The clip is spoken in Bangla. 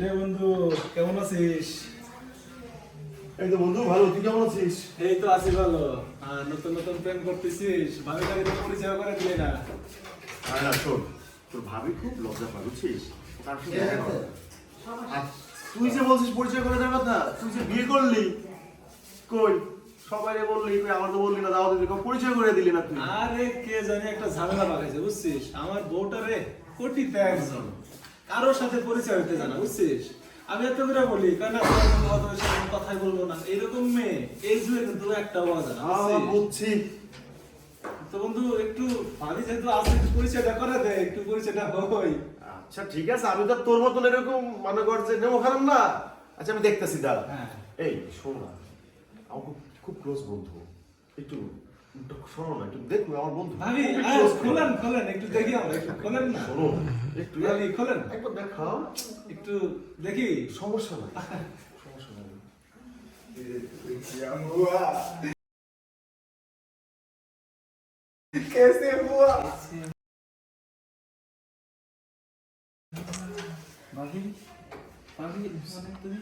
রে বন্ধু কেমন আছিস? এই তো বন্ধু ভালো। তুই কেমন আছিস? এই তো আছি ভালো। আর নতুন নতুন প্রেম করতেছিস? ভাবি তো পরিচয় করে দিলে না। আরে না শোন। তোর ভাবি খুব লজ্জা পায় বুঝছিস? তার সাথে দেখা কর। আর তুই যে বলছিস পরিচয় করে দেওয়ার কথা তুই যে বিয়ে করলি কই? সবাই বললি কই? আমার তো বললি না দাও দিদি পরিচয় করে দিলি না তুই। আরে কে জানি একটা ঝামেলা পাকাইছে বুঝছিস? আমার বউটা রে কোটিতে একজন। কারোর সাথে পরিচয় হতে জানা বুঝছিস? আমি এত করে বলি সাথে কথাই বলব না। এরকম মেয়ে এই যুগে কিন্তু একটা যায় না বুঝছি। তো বন্ধু একটু ভাবি যেহেতু আছে একটু পরিচয়টা করে দে একটু পরিচয়টা হই। আচ্ছা ঠিক আছে আমি তো তোর মতন এরকম মনে কর যে নেমো খারাপ না। আচ্ছা আমি দেখতেছি দাঁড়া। হ্যাঁ। এই শোন না আমার খুব ক্লোজ বন্ধু। একটু শোনো না একটু দেখো আমার বন্ধু ভাবি খুবই আরে, close friend। খোলেন খোলেন একটু দেখি আমরা একটু খোলেন না শোনো একটু ভাবি খোলেন একবার দেখাও একটু দেখি সমস্যা নাই সমস্যা নাই कैसे हुआ ভাবি ভাবি মানে তুমি